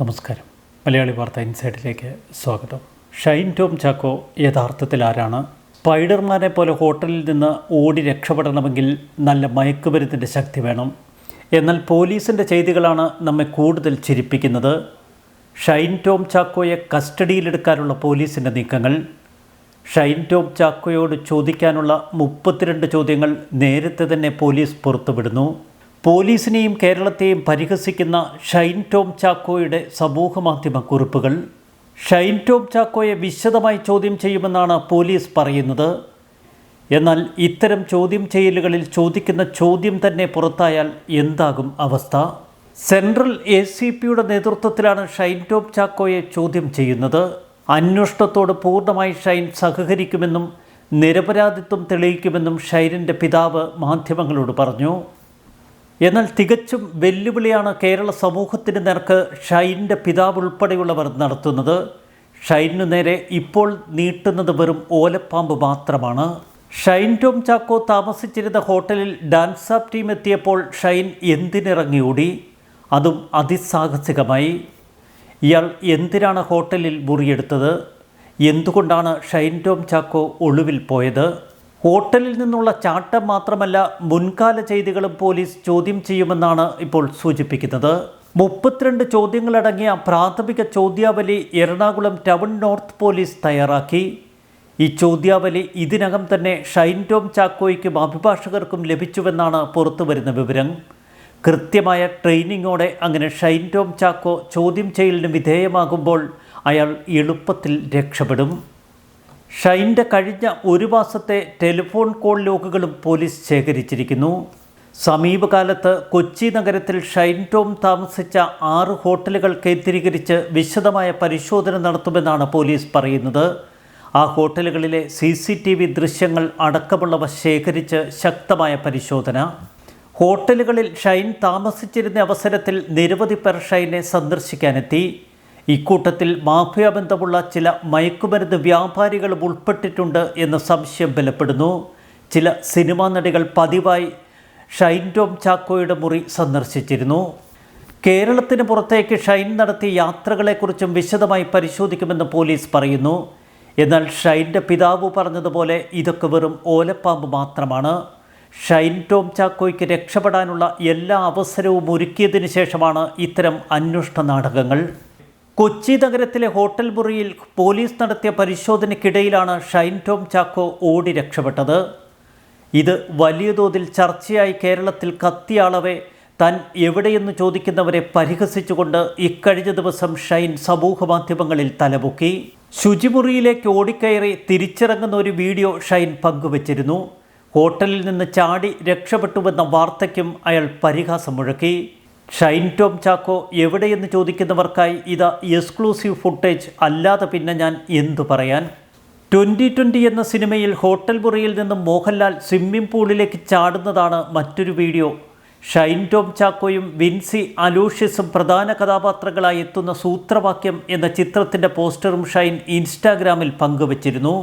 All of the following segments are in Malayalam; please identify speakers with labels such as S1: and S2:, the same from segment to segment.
S1: നമസ്കാരം. മലയാളി വാർത്ത ഇൻസൈഡിലേക്ക് സ്വാഗതം. ഷൈൻ ടോം ചാക്കോ യഥാർത്ഥത്തിൽ ആരാണ്? സ്പൈഡർമാനെ പോലെ ഹോട്ടലിൽ നിന്ന് ഓടി രക്ഷപ്പെടണമെങ്കിൽ നല്ല മയക്കുമരുന്നിന്റെ ശക്തി വേണം. എന്നാൽ പോലീസിന്റെ ചെയ്തികളാണ് നമ്മെ കൂടുതൽ ചിരിപ്പിക്കുന്നത്. ഷൈൻ ടോം ചാക്കോയെ കസ്റ്റഡിയിലെടുക്കാനുള്ള പോലീസിന്റെ നീക്കങ്ങൾ. ഷൈൻ ടോം ചാക്കോയോട് ചോദിക്കാനുള്ള മുപ്പത്തിരണ്ട് ചോദ്യങ്ങൾ നേരത്തെ തന്നെ പോലീസ് പുറത്തുവിടുന്നു. പോലീസിനെയും കേരളത്തെയും പരിഹസിക്കുന്ന ഷൈൻ ടോം ചാക്കോയുടെ സമൂഹമാധ്യമ കുറിപ്പുകൾ. ഷൈൻ ടോം ചാക്കോയെ വിശദമായി ചോദ്യം ചെയ്യുമെന്നാണ് പോലീസ് പറയുന്നത്. എന്നാൽ ഇത്തരം ചോദ്യം ചെയ്യലുകളിൽ ചോദിക്കുന്ന ചോദ്യം തന്നെ പുറത്തായാൽ എന്താകും അവസ്ഥ? സെൻട്രൽ എ സി പിയുടെ നേതൃത്വത്തിലാണ് ഷൈൻ ടോം ചാക്കോയെ ചോദ്യം ചെയ്യുന്നത്. അന്വേഷണത്തോട് പൂർണമായി ഷൈൻ സഹകരിക്കുമെന്നും നിരപരാധിത്വം തെളിയിക്കുമെന്നും ഷൈനിന്റെ പിതാവ് മാധ്യമങ്ങളോട് പറഞ്ഞു. എന്നാൽ തികച്ചും വെല്ലുവിളിയാണ് കേരള സമൂഹത്തിന് നേർക്ക് ഷൈനിന്റെ പിതാവ് ഉൾപ്പെടെയുള്ളവർ നടത്തുന്നത്. ഷൈനു നേരെ ഇപ്പോൾ നീട്ടുന്നത് വെറും ഓലപ്പാമ്പ് മാത്രമാണ്. ഷൈൻ ടോം ചാക്കോ താമസിച്ചിരുന്ന ഹോട്ടലിൽ ഡാൻസ് ആപ്പ് ടീം എത്തിയപ്പോൾ ഷൈൻ എന്തിനിറങ്ങി ഓടി അതും അതിസാഹസികമായി. ഇയാൾ എന്തിനാണ് ഹോട്ടലിൽ മുറിയെടുത്തത്? എന്തുകൊണ്ടാണ് ഷൈൻ ടോം ചാക്കോ ഒളിവിൽ പോയത്? ഹോട്ടലിൽ നിന്നുള്ള ചാട്ടം മാത്രമല്ല മുൻകാല ചെയ്തികളും പോലീസ് ചോദ്യം ചെയ്യുമെന്നാണ് ഇപ്പോൾ സൂചിപ്പിക്കുന്നത്. മുപ്പത്തിരണ്ട് ചോദ്യങ്ങളടങ്ങിയ പ്രാഥമിക ചോദ്യാവലി എറണാകുളം ടൗൺ നോർത്ത് പോലീസ് തയ്യാറാക്കി. ഈ ചോദ്യാവലി ഇതിനകം തന്നെ ഷൈൻ ടോം ചാക്കോയ്ക്കും അഭിഭാഷകർക്കും ലഭിച്ചുവെന്നാണ് പുറത്തുവരുന്ന വിവരം. കൃത്യമായ ട്രെയിനിങ്ങോടെ അങ്ങനെ ഷൈൻ ടോം ചാക്കോ ചോദ്യം ചെയ്യലിന് വിധേയമാകുമ്പോൾ അയാൾ എളുപ്പത്തിൽ രക്ഷപ്പെടും. ഷൈന്റെ കഴിഞ്ഞ ഒരു മാസത്തെ ടെലിഫോൺ കോൾ ലോഗുകളും പോലീസ് ശേഖരിച്ചിരിക്കുന്നു. സമീപകാലത്ത് കൊച്ചി നഗരത്തിൽ ഷൈൻ ടോം താമസിച്ച ആറ് ഹോട്ടലുകൾ കേന്ദ്രീകരിച്ച് വിശദമായ പരിശോധന നടത്തുമെന്നാണ് പോലീസ് പറയുന്നത്. ആ ഹോട്ടലുകളിലെ സി സി ടി വി ദൃശ്യങ്ങൾ അടക്കമുള്ളവ ശേഖരിച്ച് ശക്തമായ പരിശോധന. ഹോട്ടലുകളിൽ ഷൈൻ താമസിച്ചിരുന്ന അവസരത്തിൽ നിരവധി പേർ ഷൈനെ സന്ദർശിക്കാനെത്തി. ഇക്കൂട്ടത്തിൽ മാഫിയ ബന്ധമുള്ള ചില മയക്കുമരുന്ന് വ്യാപാരികളും ഉൾപ്പെട്ടിട്ടുണ്ട് എന്ന സംശയം ബലപ്പെടുന്നു. ചില സിനിമാ നടികൾ പതിവായി ഷൈൻ ടോം ചാക്കോയുടെ മുറി സന്ദർശിച്ചിരുന്നു. കേരളത്തിന് പുറത്തേക്ക് ഷൈൻ നടത്തിയ യാത്രകളെക്കുറിച്ചും വിശദമായി പരിശോധിക്കുമെന്ന് പോലീസ് പറയുന്നു. എന്നാൽ ഷൈന്റെ പിതാവ് പറഞ്ഞതുപോലെ ഇതൊക്കെ വെറും ഓലപ്പാമ്പ് മാത്രമാണ്. ഷൈൻ ടോം ചാക്കോയ്ക്ക് രക്ഷപ്പെടാനുള്ള എല്ലാ അവസരവും ഒരുക്കിയതിനു ശേഷമാണ് ഇത്തരം അന്വേഷണ നാടകങ്ങൾ. കൊച്ചി നഗരത്തിലെ ഹോട്ടൽ മുറിയിൽ പോലീസ് നടത്തിയ പരിശോധനയ്ക്കിടയിലാണ് ഷൈൻ ടോം ചാക്കോ ഓടി രക്ഷപ്പെട്ടത്. ഇത് വലിയ തോതിൽ ചർച്ചയായി കേരളത്തിൽ കത്തിയാളവെ താൻ എവിടെയെന്ന് ചോദിക്കുന്നവരെ പരിഹസിച്ചുകൊണ്ട് ഇക്കഴിഞ്ഞ ദിവസം ഷൈൻ സമൂഹ മാധ്യമങ്ങളിൽ തലപൊക്കി. ശുചിമുറിയിലേക്ക് ഓടിക്കയറി തിരിച്ചിറങ്ങുന്ന ഒരു വീഡിയോ ഷൈൻ പങ്കുവച്ചിരുന്നു. ഹോട്ടലിൽ നിന്ന് ചാടി രക്ഷപ്പെട്ടുവെന്ന വാർത്തയ്ക്കും അയാൾ പരിഹാസം മുഴക്കി ഷൈൻ ടോം ചാക്കോ എവിടെയെന്ന് ചോദിക്കുന്നവർക്കായി ഇത് എക്സ്ക്ലൂസീവ് ഫുട്ടേജ് അല്ലാതെ പിന്നെ ഞാൻ എന്തു പറയാൻ? ട്വന്റി ട്വന്റി എന്ന സിനിമയിൽ ഹോട്ടൽ മുറിയിൽ നിന്നും മോഹൻലാൽ സ്വിമ്മിംഗ് പൂളിലേക്ക് ചാടുന്നതാണ് മറ്റൊരു വീഡിയോ. ഷൈൻ ടോം ചാക്കോയും വിൻസി അലൂഷ്യസും പ്രധാന കഥാപാത്രങ്ങളായി എത്തുന്ന സൂത്രവാക്യം എന്ന ചിത്രത്തിന്റെ പോസ്റ്ററും ഷൈൻ ഇൻസ്റ്റാഗ്രാമിൽ പങ്കുവച്ചിരുന്നു.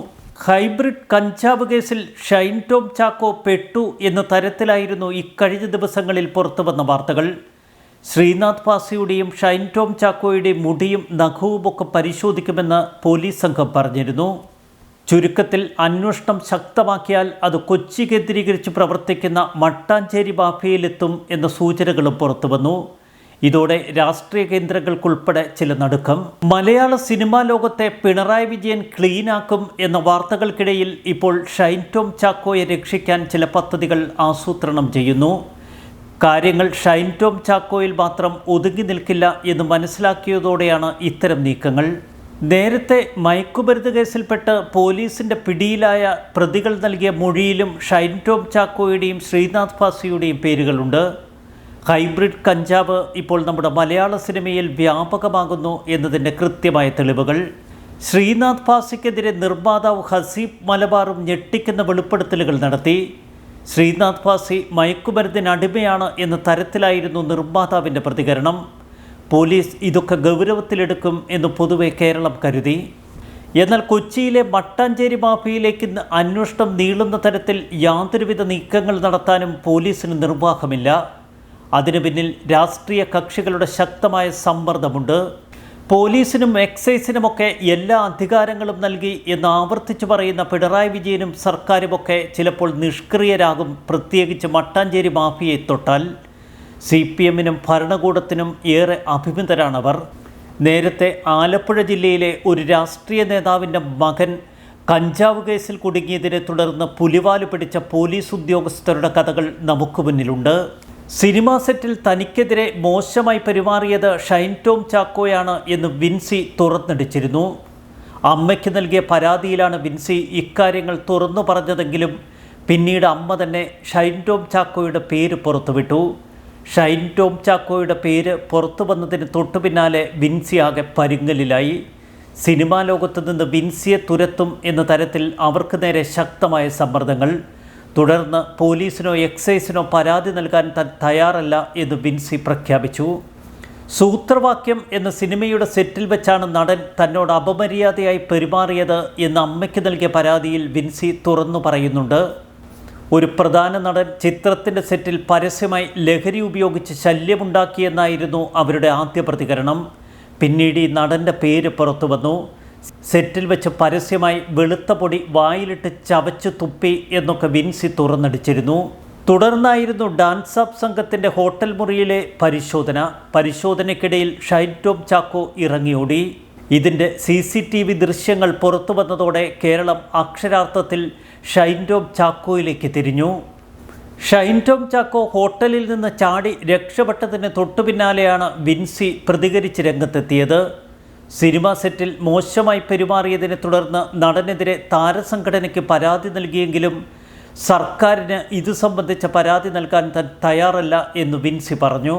S1: ഹൈബ്രിഡ് കഞ്ചാവ് കേസിൽ ഷൈൻ ടോം ചാക്കോ പെട്ടു എന്ന തരത്തിലായിരുന്നു ഇക്കഴിഞ്ഞ ദിവസങ്ങളിൽ പുറത്തുവന്ന വാർത്തകൾ. ശ്രീനാഥ് പാസിയുടെയും ഷൈൻ ടോം ചാക്കോയുടെയും മുടിയും നഖവുമൊക്കെ പരിശോധിക്കുമെന്ന് പോലീസ് സംഘം പറഞ്ഞിരുന്നു. ചുരുക്കത്തിൽ അന്വേഷണം ശക്തമാക്കിയാൽ അത് കൊച്ചി കേന്ദ്രീകരിച്ച് പ്രവർത്തിക്കുന്ന മട്ടാഞ്ചേരി മാഫിയയിലെത്തും എന്ന സൂചനകളും പുറത്തുവന്നു ഇതോടെ രാഷ്ട്രീയ കേന്ദ്രങ്ങൾക്കുൾപ്പെടെ ചില നടുക്കം. മലയാള സിനിമാ ലോകത്തെ പിണറായി വിജയൻ ക്ലീനാക്കും എന്ന വാർത്തകൾക്കിടയിൽ ഇപ്പോൾ ഷൈൻ ടോം ചാക്കോയെ രക്ഷിക്കാൻ ചില പദ്ധതികൾ ആസൂത്രണം ചെയ്യുന്നു. കാര്യങ്ങൾ ഷൈൻ ടോം ചാക്കോയിൽ മാത്രം ഒതുങ്ങി നിൽക്കില്ല എന്ന് മനസ്സിലാക്കിയതോടെയാണ് ഇത്തരം നീക്കങ്ങൾ. നേരത്തെ മയക്കുമരുന്ന് കേസിൽപ്പെട്ട് പോലീസിന്റെ പിടിയിലായ പ്രതികൾ നൽകിയ മൊഴിയിലും ഷൈൻ ടോം ചാക്കോയുടെയും ശ്രീനാഥ് ഫാസിയുടെയും പേരുകളുണ്ട്. ഹൈബ്രിഡ് കഞ്ചാവ് ഇപ്പോൾ നമ്മുടെ മലയാള സിനിമയിൽ വ്യാപകമാകുന്നു എന്നതിന്റെ കൃത്യമായ തെളിവുകൾ. ശ്രീനാഥ് ഫാസിക്കെതിരെ നിർമ്മാതാവ് ഹസീബ് മലബാറും ഞെട്ടിക്കുന്ന വെളിപ്പെടുത്തലുകൾ നടത്തി. ശ്രീനാഥ് ഭാസി മയക്കുമരുന്നിന് അടിമയാണ് എന്ന തരത്തിലായിരുന്നു നിർമ്മാതാവിന്റെ പ്രതികരണം. പോലീസ് ഇതൊക്കെ ഗൗരവത്തിലെടുക്കും എന്ന് പൊതുവെ കേരളം കരുതി. എന്നാൽ കൊച്ചിയിലെ മട്ടാഞ്ചേരി മാഫിയയിലേക്ക് അന്വേഷണം നീളുന്ന തരത്തിൽ യാതൊരുവിധ നീക്കങ്ങൾ നടത്താനും പോലീസിന് നിർവാഹമില്ല. അതിനു പിന്നിൽ രാഷ്ട്രീയ കക്ഷികളുടെ ശക്തമായ സമ്മർദ്ദമുണ്ട്. പോലീസിനും എക്സൈസിനുമൊക്കെ എല്ലാ അധികാരങ്ങളും നൽകി എന്ന് ആവർത്തിച്ചു പറയുന്ന പിണറായി വിജയനും സർക്കാരുമൊക്കെ ചിലപ്പോൾ നിഷ്ക്രിയരാകും പ്രത്യേകിച്ച് മട്ടാഞ്ചേരി മാഫിയയെ തൊട്ടാൽ. സി പി എമ്മിനും ഭരണകൂടത്തിനും ഏറെ അഭിമുഖരാണവർ നേരത്തെ ആലപ്പുഴ ജില്ലയിലെ ഒരു രാഷ്ട്രീയ നേതാവിന്റെ മകൻ കഞ്ചാവ് കേസിൽ കുടുങ്ങിയതിനെ തുടർന്ന് പുലിവാൽ പിടിച്ച പോലീസ് ഉദ്യോഗസ്ഥരുടെ കഥകൾ നമുക്ക് മുന്നിലുണ്ട്. സിനിമാ സെറ്റിൽ തനിക്കെതിരെ മോശമായി പെരുമാറിയത് ഷൈൻ ടോം ചാക്കോയാണ് എന്ന് വിൻസി തുറന്നടിച്ചിരുന്നു. അമ്മയ്ക്ക് നൽകിയ പരാതിയിലാണ് വിൻസി ഇക്കാര്യങ്ങൾ തുറന്നു പറഞ്ഞതെങ്കിലും പിന്നീട് അമ്മ തന്നെ ഷൈൻ ടോം ചാക്കോയുടെ പേര് പുറത്തുവിട്ടു. ഷൈൻ ടോം ചാക്കോയുടെ പേര് പുറത്തു വന്നതിന് തൊട്ടു പിന്നാലെ വിൻസി ആകെ പരുങ്ങലിലായി. സിനിമാ ലോകത്ത് നിന്ന് വിൻസിയെ തുരത്തും എന്ന തരത്തിൽ അവർക്ക് നേരെ ശക്തമായ സമ്മർദ്ദങ്ങൾ. തുടർന്ന് പോലീസിനോ എക്സൈസിനോ പരാതി നൽകാൻ താൻ തയ്യാറല്ല എന്ന് വിൻസി പ്രഖ്യാപിച്ചു. സൂത്രവാക്യം എന്ന സിനിമയുടെ സെറ്റിൽ വെച്ചാണ് നടൻ തന്നോട് അപമര്യാദയായി പെരുമാറിയത് എന്ന് അമ്മയ്ക്ക് നൽകിയ പരാതിയിൽ വിൻസി തുറന്നു പറയുന്നുണ്ട്. ഒരു പ്രധാന നടൻ ചിത്രത്തിന്റെ സെറ്റിൽ പരസ്യമായി ലഹരി ഉപയോഗിച്ച് ശല്യമുണ്ടാക്കിയെന്നായിരുന്നു അവരുടെ ആദ്യ പ്രതികരണം. പിന്നീട് ഈ നടന്റെ പേര് പുറത്തു വന്നു. സെറ്റിൽ വെച്ച് പരസ്യമായി വെളുത്ത പൊടി വായിലിട്ട് ചവച്ചു തുപ്പി എന്നൊക്കെ വിൻസി തുറന്നടിച്ചിരുന്നു. തുടർന്നായിരുന്നു ഡാൻസ് അപ്പ് സംഘത്തിന്റെ ഹോട്ടൽ മുറിയിലെ പരിശോധന. പരിശോധനയ്ക്കിടയിൽ ഷൈൻ ചാക്കോ ഇറങ്ങിയോടി. ഇതിന്റെ സി സി ടി വി ദൃശ്യങ്ങൾ പുറത്തു വന്നതോടെ കേരളം അക്ഷരാർത്ഥത്തിൽ ഷൈൻ ചാക്കോയിലേക്ക് തിരിഞ്ഞു. ഷൈൻ ചാക്കോ ഹോട്ടലിൽ നിന്ന് ചാടി രക്ഷപ്പെട്ടതിന് തൊട്ടുപിന്നാലെയാണ് വിൻസി പ്രതികരിച്ച് രംഗത്തെത്തിയത്. സിനിമാ സെറ്റിൽ മോശമായി പെരുമാറിയതിനെ തുടർന്ന് നടനെതിരെ താരസംഘടനയ്ക്ക് പരാതി നൽകിയെങ്കിലും സർക്കാരിന് ഇത് സംബന്ധിച്ച പരാതി നൽകാൻ താൻ തയ്യാറല്ല എന്ന് വിൻസി പറഞ്ഞു.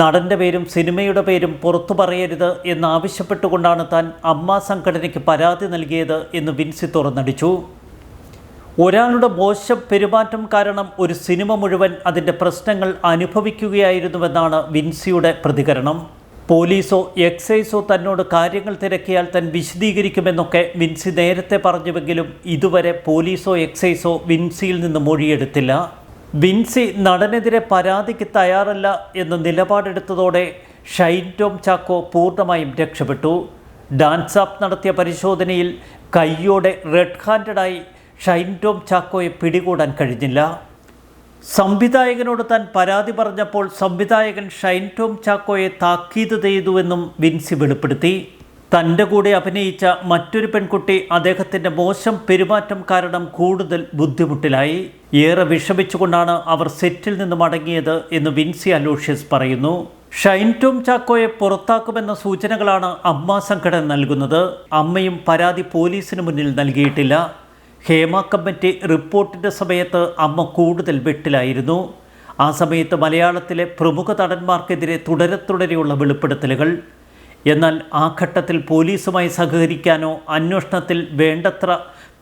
S1: നടന്റെ പേരും സിനിമയുടെ പേരും പുറത്തു പറയരുത് എന്നാവശ്യപ്പെട്ടുകൊണ്ടാണ് താൻ അമ്മ സംഘടനയ്ക്ക് പരാതി നൽകിയത് എന്ന് വിൻസി തുറന്നടിച്ചു. ഒരാളുടെ മോശം പെരുമാറ്റം കാരണം ഒരു സിനിമ മുഴുവൻ അതിന്റെ പ്രശ്നങ്ങൾ അനുഭവിക്കുകയായിരുന്നുവെന്നാണ് വിൻസിയുടെ പ്രതികരണം. പോലീസോ എക്സൈസോ തന്നോട് കാര്യങ്ങൾ തിരക്കിയാൽ താൻ വിശദീകരിക്കുമെന്നൊക്കെ വിൻസി നേരത്തെ പറഞ്ഞുവെങ്കിലും ഇതുവരെ പോലീസോ എക്സൈസോ വിൻസിയിൽ നിന്ന് മൊഴിയെടുത്തില്ല. വിൻസി നടനെതിരെ പരാതിക്ക് തയ്യാറല്ല എന്ന് നിലപാടെടുത്തതോടെ ഷൈൻ ടോം ചാക്കോ പൂർണമായും രക്ഷപ്പെട്ടു. ഡാൻസ് ആപ്പ് നടത്തിയ പരിശോധനയിൽ കയ്യോടെ റെഡ് ഹാൻഡഡായി ഷൈൻ ടോം ചാക്കോയെ പിടികൂടാൻ കഴിഞ്ഞില്ല. സംവിധായകനോട് താൻ പരാതി പറഞ്ഞപ്പോൾ സംവിധായകൻ ഷൈൻ ടോം ചാക്കോയെ താക്കീത് ചെയ്തുവെന്നും വിൻസി വെളിപ്പെടുത്തി. തന്റെ കൂടെ അഭിനയിച്ച മറ്റൊരു പെൺകുട്ടി അദ്ദേഹത്തിന്റെ മോശം പെരുമാറ്റം കാരണം കൂടുതൽ ബുദ്ധിമുട്ടിലായി. ഏറെ വിഷമിച്ചുകൊണ്ടാണ് അവർ സെറ്റിൽ നിന്ന് മടങ്ങിയത് എന്ന് വിൻസി അലോഷ്യസ് പറയുന്നു. ഷൈൻ ടോം ചാക്കോയെ പുറത്താക്കുമെന്ന സൂചനകളാണ് അമ്മ സംഘടന നൽകുന്നത്. അമ്മയും പരാതി പോലീസിന് മുന്നിൽ നൽകിയിട്ടില്ല. ഹേമ കമ്മിറ്റി റിപ്പോർട്ടിന്റെ സമയത്ത് അമ്മ കൂടുതൽ വെട്ടിലായിരുന്നു. ആ സമയത്ത് മലയാളത്തിലെ പ്രമുഖ നടന്മാർക്കെതിരെ തുടരെ തുടരെയുള്ള വെളിപ്പെടുത്തലുകൾ. എന്നാൽ ആ ഘട്ടത്തിൽ പോലീസുമായി സഹകരിക്കാനോ അന്വേഷണത്തിൽ വേണ്ടത്ര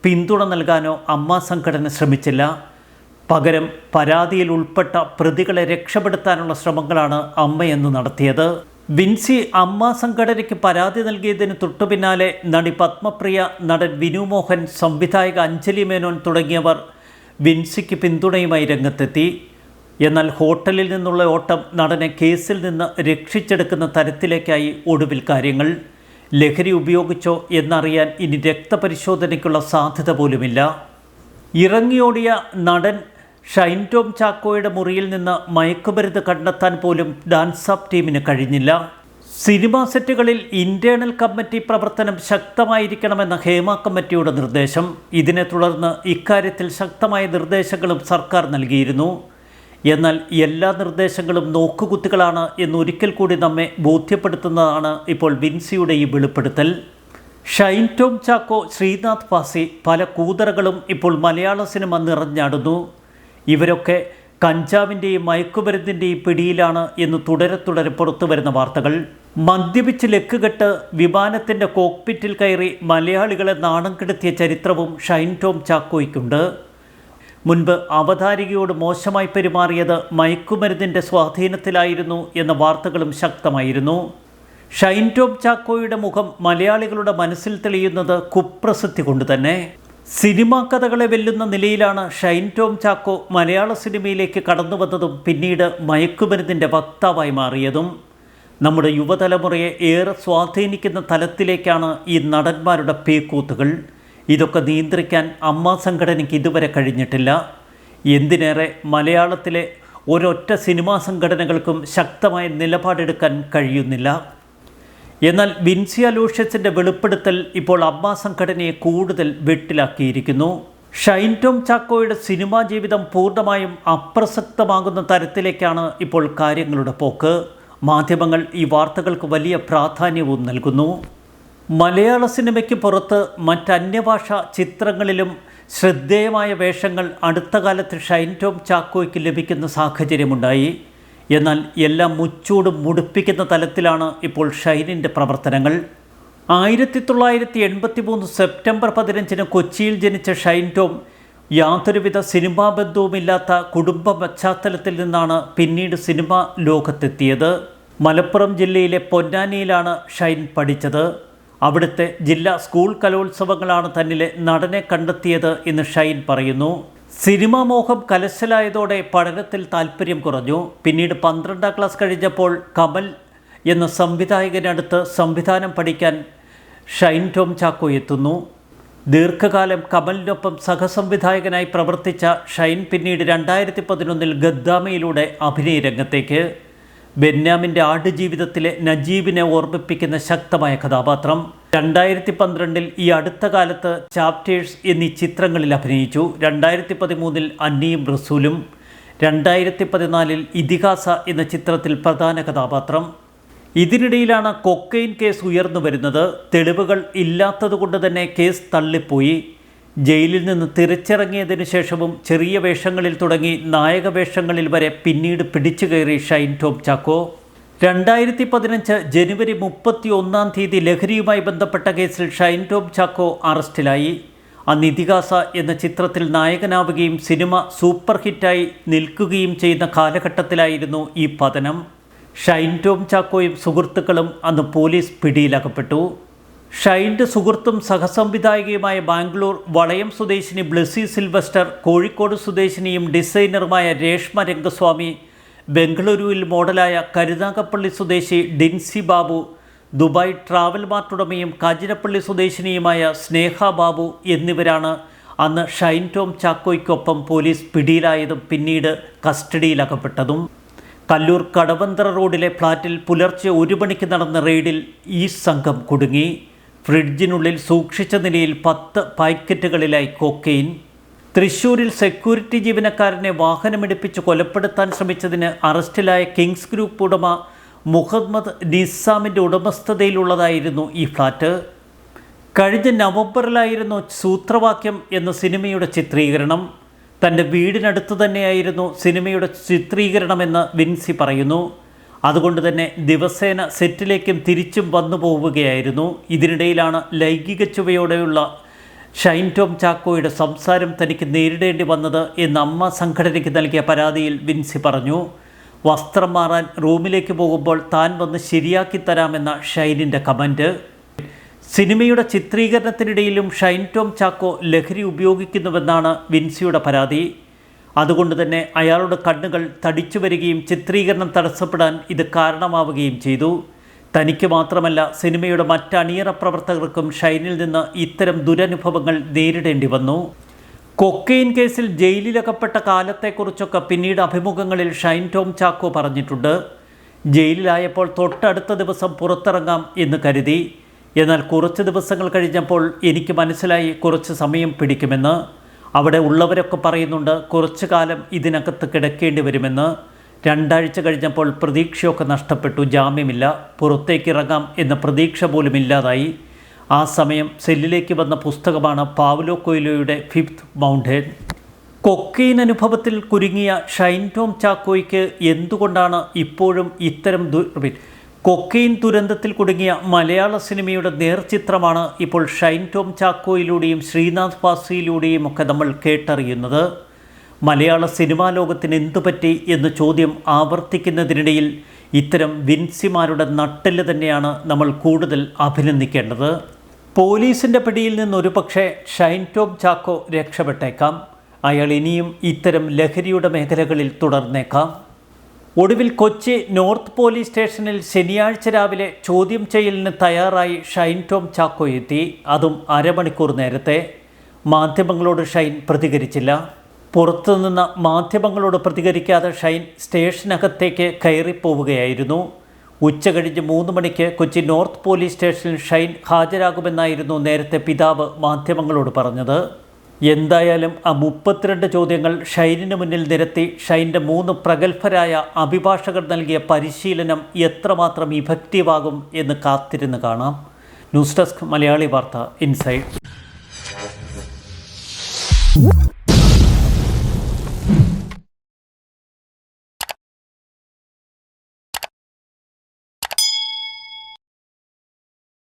S1: പിന്തുണ നൽകാനോ അമ്മ സംഘടന ശ്രമിച്ചില്ല. പകരം പരാതിയിൽ ഉൾപ്പെട്ട പ്രതികളെ രക്ഷപ്പെടുത്താനുള്ള ശ്രമങ്ങളാണ് അമ്മയെന്ന് നടത്തിയത്. വിൻസി അമ്മ സംഘടനയ്ക്ക് പരാതി നൽകിയതിന് തൊട്ടുപിന്നാലെ നടി പത്മപ്രിയ നടൻ വിനു മോഹൻ സംവിധായക അഞ്ജലി മേനോൻ തുടങ്ങിയവർ വിൻസിക്ക് പിന്തുണയുമായി രംഗത്തെത്തി. എന്നാൽ ഹോട്ടലിൽ നിന്നുള്ള ഓട്ടം നടനെ കേസിൽ നിന്ന് രക്ഷിച്ചെടുക്കുന്ന തരത്തിലേക്കായി ഒടുവിൽ കാര്യങ്ങൾ. ലഹരി ഉപയോഗിച്ചോ എന്നറിയാൻ ഇനി രക്തപരിശോധനയ്ക്കുള്ള സാധ്യത പോലുമില്ല. ഇറങ്ങിയോടിയ നടൻ ഷൈൻ ടോം ചാക്കോയുടെ മുറിയിൽ നിന്ന് മയക്കുമരുന്ന് കണ്ടെത്താൻ പോലും ഡാൻസ് അപ്പ് ടീമിന് കഴിഞ്ഞില്ല. സിനിമാ സെറ്റുകളിൽ ഇന്റേണൽ കമ്മിറ്റി പ്രവർത്തനം ശക്തമായിരിക്കണമെന്ന ഹേമ കമ്മിറ്റിയുടെ നിർദ്ദേശം. ഇതിനെ തുടർന്ന് ഇക്കാര്യത്തിൽ ശക്തമായ നിർദ്ദേശങ്ങളും സർക്കാർ നൽകിയിരുന്നു. എന്നാൽ എല്ലാ നിർദ്ദേശങ്ങളും നോക്കുകുത്തികളാണ് എന്നൊരിക്കൽ കൂടി നമ്മെ ബോധ്യപ്പെടുത്തുന്നതാണ് ഇപ്പോൾ വിൻസിയുടെ ഈ വെളിപ്പെടുത്തൽ. ഷൈൻ ടോം ചാക്കോ ശ്രീനാഥ് പാസി പല കൂതറകളും ഇപ്പോൾ മലയാള സിനിമ നിറഞ്ഞാടുന്നു. ഇവരൊക്കെ കഞ്ചാവിന്റെയും മയക്കുമരുന്നിന്റെയും പിടിയിലാണ് എന്ന് തുടരെ തുടരെ പുറത്തു വരുന്ന വാർത്തകൾ. മദ്യപിച്ച് ലക്കുകെട്ട് വിമാനത്തിന്റെ കോക്പിറ്റിൽ കയറി മലയാളികളെ നാണം കെടുത്തിയ ചരിത്രവും ഷൈൻ ടോം ചാക്കോയ്ക്കുണ്ട്. മുൻപ് അവതാരികയോട് മോശമായി പെരുമാറിയത് മയക്കുമരുന്നിന്റെ സ്വാധീനത്തിലായിരുന്നു എന്ന വാർത്തകളും ശക്തമായിരുന്നു. ഷൈൻ ടോം ചാക്കോയുടെ മുഖം മലയാളികളുടെ മനസ്സിൽ തെളിയുന്നത് കുപ്രസിദ്ധി കൊണ്ട് തന്നെ സിനിമാ കഥകളെ വെല്ലുന്ന നിലയിലാണ് ഷൈൻ ടോം ചാക്കോ മലയാള സിനിമയിലേക്ക് കടന്നു വന്നതും പിന്നീട് മയക്കുമരുന്നിന്റെ വക്താവായി മാറിയതും. നമ്മുടെ യുവതലമുറയെ ഏറെ സ്വാധീനിക്കുന്ന തലത്തിലേക്കാണ് ഈ നടന്മാരുടെ പേക്കൂത്തുകൾ. ഇതൊക്കെ നിയന്ത്രിക്കാൻ അമ്മ സംഘടനയ്ക്ക് ഇതുവരെ കഴിഞ്ഞിട്ടില്ല. എന്തിനേറെ മലയാളത്തിലെ ഒരൊറ്റ സിനിമാ സംഘടനകൾക്കും ശക്തമായ നിലപാടെടുക്കാൻ കഴിയുന്നില്ല. എന്നാൽ വിൻസിയ അലൂഷ്യസിന്റെ വെളിപ്പെടുത്തൽ ഇപ്പോൾ അമ്മ സംഘടനയെ കൂടുതൽ വെട്ടിലാക്കിയിരിക്കുന്നു. ഷൈൻ ടോം ചാക്കോയുടെ സിനിമാ ജീവിതം പൂർണമായും അപ്രസക്തമാകുന്ന തരത്തിലേക്കാണ് ഇപ്പോൾ കാര്യങ്ങളുടെ പോക്ക്. മാധ്യമങ്ങൾ ഈ വാർത്തകൾക്ക് വലിയ പ്രാധാന്യവും നൽകുന്നു. മലയാള സിനിമയ്ക്ക് പുറത്ത് മറ്റന്യഭാഷ ചിത്രങ്ങളിലും ശ്രദ്ധേയമായ വേഷങ്ങൾ അടുത്ത കാലത്ത് ഷൈൻ ടോം ചാക്കോയ്ക്ക് ലഭിക്കുന്ന സാഹചര്യമുണ്ടായി. എന്നാൽ എല്ലാം മുച്ചൂടും മുടിപ്പിക്കുന്ന തലത്തിലാണ് ഇപ്പോൾ ഷൈനിന്റെ പ്രവർത്തനങ്ങൾ. ആയിരത്തി തൊള്ളായിരത്തി എൺപത്തി മൂന്ന് സെപ്റ്റംബർ പതിനഞ്ചിന് കൊച്ചിയിൽ ജനിച്ച ഷൈൻ ടോം യാതൊരുവിധ സിനിമാ ബന്ധവുമില്ലാത്ത കുടുംബ പശ്ചാത്തലത്തിൽ നിന്നാണ് പിന്നീട് സിനിമ ലോകത്തെത്തിയത്. മലപ്പുറം ജില്ലയിലെ പൊന്നാനിയിലാണ് ഷൈൻ പഠിച്ചത്. അവിടുത്തെ ജില്ലാ സ്കൂൾ കലോത്സവങ്ങളാണ് തന്നിലെ നടനെ കണ്ടെത്തിയത് എന്ന് ഷൈൻ പറയുന്നു. സിനിമാ മോഹം കലശലായതോടെ പഠനത്തിൽ താല്പര്യം കുറഞ്ഞു. പിന്നീട് പന്ത്രണ്ടാം ക്ലാസ് കഴിഞ്ഞപ്പോൾ കമൽ എന്ന സംവിധായകനടുത്ത് സംവിധാനം പഠിക്കാൻ ഷൈൻ ടോം ചാക്കോ എത്തുന്നു. ദീർഘകാലം കമലിനൊപ്പം സഹസംവിധായകനായി പ്രവർത്തിച്ച ഷൈൻ പിന്നീട് രണ്ടായിരത്തി പതിനൊന്നിൽ ഗദ്ദാമയിലൂടെ അഭിനയ രംഗത്തേക്ക് ബെന്യാമിന്റെ ആടുജീവിതത്തിലെ നജീബിനെ ഓർമ്മിപ്പിക്കുന്ന ശക്തമായ കഥാപാത്രം. രണ്ടായിരത്തി പന്ത്രണ്ടിൽ ഈ അടുത്ത കാലത്ത് ചാപ്റ്റേഴ്സ് എന്നീ ചിത്രങ്ങളിൽ അഭിനയിച്ചു. രണ്ടായിരത്തി പതിമൂന്നിൽ അന്നിയും റസൂലും. രണ്ടായിരത്തി പതിനാലിൽ ഇതിഹാസ എന്ന ചിത്രത്തിൽ പ്രധാന കഥാപാത്രം. ഇതിനിടയിലാണ് കൊക്കൈൻ കേസ് ഉയർന്നു വരുന്നത്. തെളിവുകൾ ഇല്ലാത്തതുകൊണ്ട് തന്നെ കേസ് തള്ളിപ്പോയി. ജയിലിൽ നിന്ന് തിരിച്ചിറങ്ങിയതിനു ശേഷവും ചെറിയ വേഷങ്ങളിൽ തുടങ്ങി നായക വേഷങ്ങളിൽ വരെ പിന്നീട് പിടിച്ചു കയറി ഷൈൻ ടോം ചാക്കോ. രണ്ടായിരത്തി പതിനഞ്ച് ജനുവരി മുപ്പത്തി ഒന്നാം തീയതി ലഹരിയുമായി ബന്ധപ്പെട്ട കേസിൽ ഷൈൻ ടോം ചാക്കോ അറസ്റ്റിലായി. അന്ന് ഇതിഹാസ എന്ന ചിത്രത്തിൽ നായകനാവുകയും സിനിമ സൂപ്പർ ഹിറ്റായി നിൽക്കുകയും ചെയ്യുന്ന കാലഘട്ടത്തിലായിരുന്നു ഈ പതനം. ഷൈൻ ടോം ചാക്കോയും സുഹൃത്തുക്കളും അന്ന് പോലീസ് പിടിയിലകപ്പെട്ടു. ഷൈന്റെ സുഹൃത്തും സഹസംവിധായികയുമായ ബാംഗ്ലൂർ വളയം സ്വദേശിനി ബ്ലസി സിൽവസ്റ്റർ കോഴിക്കോട് സ്വദേശിനിയും ഡിസൈനറുമായ രേഷ്മ രംഗസ്വാമി ബംഗളൂരുവിൽ മോഡലായ കരുനാഗപ്പള്ളി സ്വദേശി ഡിൻസി ബാബു ദുബായ് ട്രാവൽ മാർട്ടുടമയും കാഞ്ഞിരപ്പള്ളി സ്വദേശിനിയുമായ സ്നേഹ ബാബു എന്നിവരാണ് അന്ന് ഷൈൻ ടോം ചാക്കോയ്ക്കൊപ്പം പോലീസ് പിടിയിലായതും പിന്നീട് കസ്റ്റഡിയിലകപ്പെട്ടതും. കല്ലൂർ കടവന്തറ റോഡിലെ ഫ്ളാറ്റിൽ പുലർച്ചെ ഒരു മണിക്ക് നടന്ന റെയ്ഡിൽ ഈ സംഘം കുടുങ്ങി. ഫ്രിഡ്ജിനുള്ളിൽ സൂക്ഷിച്ച നിലയിൽ പത്ത് പാക്കറ്റുകളിലായി കൊക്കെയിൻ. തൃശൂരിൽ സെക്യൂരിറ്റി ജീവനക്കാരനെ വാഹനമെടുപ്പിച്ച് കൊലപ്പെടുത്താൻ ശ്രമിച്ചതിന് അറസ്റ്റിലായ കിങ്സ് ഗ്രൂപ്പ് ഉടമ മുഹമ്മദ് നിസാമിന്റെ ഉടമസ്ഥതയിലുള്ളതായിരുന്നു ഈ ഫ്ലാറ്റ് കഴിഞ്ഞ നവംബറിലായിരുന്നു സൂത്രവാക്യം എന്ന സിനിമയുടെ ചിത്രീകരണം. തന്റെ വീടിനടുത്ത് തന്നെയായിരുന്നു സിനിമയുടെ ചിത്രീകരണമെന്ന് വിൻസി പറയുന്നു. അതുകൊണ്ട് തന്നെ ദിവസേന സെറ്റിലേക്കും തിരിച്ചും വന്നു പോവുകയായിരുന്നു. ഇതിനിടയിലാണ് ലൈംഗിക ചുവയോടെയുള്ള ഷൈൻ ടോം ചാക്കോയുടെ സംസാരം തനിക്ക് നേരിടേണ്ടി വന്നത് എന്ന് അമ്മ സംഘടനയ്ക്ക് നൽകിയ പരാതിയിൽ വിൻസി പറഞ്ഞു. വസ്ത്രം മാറാൻ റൂമിലേക്ക് പോകുമ്പോൾ താൻ വന്ന് ശരിയാക്കി തരാമെന്ന ഷൈനിന്റെ കമന്റ് സിനിമയുടെ ചിത്രീകരണത്തിനിടയിലും ഷൈൻ ടോം ചാക്കോ ലഹരി ഉപയോഗിക്കുന്നുവെന്നാണ് വിൻസിയുടെ പരാതി. അതുകൊണ്ട് തന്നെ അയാളുടെ കണ്ണുകൾ തടിച്ചു വരികയും ചിത്രീകരണം തടസ്സപ്പെടാൻ ഇത് കാരണമാവുകയും ചെയ്തു. തനിക്ക് മാത്രമല്ല സിനിമയുടെ മറ്റ് അണിയറ പ്രവർത്തകർക്കും ഷൈനിൽ നിന്ന് ഇത്തരം ദുരനുഭവങ്ങൾ നേരിടേണ്ടി വന്നു. കൊക്കെയിൻ കേസിൽ ജയിലിലകപ്പെട്ട കാലത്തെക്കുറിച്ചൊക്കെ പിന്നീട് അഭിമുഖങ്ങളിൽ ഷൈൻ ടോം ചാക്കോ പറഞ്ഞിട്ടുണ്ട്. ജയിലിലായപ്പോൾ തൊട്ടടുത്ത ദിവസം പുറത്തിറങ്ങാം എന്ന് കരുതി. എന്നാൽ കുറച്ച് ദിവസങ്ങൾ കഴിഞ്ഞപ്പോൾ എനിക്ക് മനസ്സിലായി കുറച്ച് സമയം പിടിക്കുമെന്ന്. അവിടെ ഉള്ളവരൊക്കെ പറയുന്നുണ്ട് കുറച്ചു കാലം ഇതിനകത്ത് കിടക്കേണ്ടി വരുമെന്ന്. രണ്ടാഴ്ച കഴിഞ്ഞപ്പോൾ പ്രതീക്ഷയൊക്കെ നഷ്ടപ്പെട്ടു ജാമ്യമില്ല പുറത്തേക്ക് ഇറങ്ങാം എന്ന പ്രതീക്ഷ പോലും ഇല്ലാതായി. ആ സമയം സെല്ലിലേക്ക് വന്ന പുസ്തകമാണ് പാവ്ലോ കൊയിലോയുടെ ഫിഫ്ത് മൗണ്ടൻ. കൊക്കെയിൻ അനുഭവത്തിൽ കുരുങ്ങിയ ഷൈൻ ടോം ചാക്കോയ്ക്ക് എന്തുകൊണ്ടാണ് ഇപ്പോഴും ഇത്തരം ദു കൊക്കെയിൻ ദുരന്തത്തിൽ കുടുങ്ങിയ മലയാള സിനിമയുടെ നേർചിത്രമാണ് ഇപ്പോൾ ഷൈൻ ടോം ചാക്കോയിലൂടെയും ശ്രീനാഥ് പാസിയിലൂടെയും ഒക്കെ നമ്മൾ കേട്ടറിയുന്നത്. മലയാള സിനിമാ ലോകത്തിന് എന്തു പറ്റി എന്ന ചോദ്യം ആവർത്തിക്കുന്നതിനിടയിൽ ഇത്തരം വിൻസിമാരുടെ നട്ടെല്ല് തന്നെയാണ് നമ്മൾ കൂടുതൽ അഭിനന്ദിക്കേണ്ടത്. പോലീസിന്റെ പിടിയിൽ നിന്നൊരു പക്ഷേ ഷൈൻ ടോം ചാക്കോ രക്ഷപ്പെട്ടേക്കാം. അയാൾ ഇനിയും ഇത്തരം ലഹരിയുടെ മേഖലകളിൽ തുടർന്നേക്കാം. ഒടുവിൽ കൊച്ചി നോർത്ത് പോലീസ് സ്റ്റേഷനിൽ ശനിയാഴ്ച രാവിലെ ചോദ്യം ചെയ്യലിന് തയ്യാറായി ഷൈൻ ടോം ചാക്കോ എത്തി. അതും അരമണിക്കൂർ നേരത്തെ. മാധ്യമങ്ങളോട് ഷൈൻ പ്രതികരിച്ചില്ല. പുറത്തുനിന്ന മാധ്യമങ്ങളോട് പ്രതികരിക്കാതെ ഷൈൻ സ്റ്റേഷനകത്തേക്ക് കയറിപ്പോവുകയായിരുന്നു. ഉച്ച കഴിഞ്ഞ് മൂന്ന് മണിക്ക് കൊച്ചി നോർത്ത് പോലീസ് സ്റ്റേഷനിൽ ഷൈൻ ഹാജരാകുമെന്നായിരുന്നു നേരത്തെ പിതാവ് മാധ്യമങ്ങളോട് പറഞ്ഞത്. എന്തായാലും ആ മുപ്പത്തിരണ്ട് ചോദ്യങ്ങൾ ഷൈനിന് മുന്നിൽ നിരത്തി ഷൈന്റെ മൂന്ന് പ്രഗത്ഭരായ അഭിഭാഷകർ നൽകിയ പരിശീലനം എത്രമാത്രം ഇഫക്റ്റീവാകും എന്ന് കാത്തിരുന്ന് കാണാം. ന്യൂസ് ഡെസ്ക് മലയാളി വാർത്ത ഇൻസൈഡ്.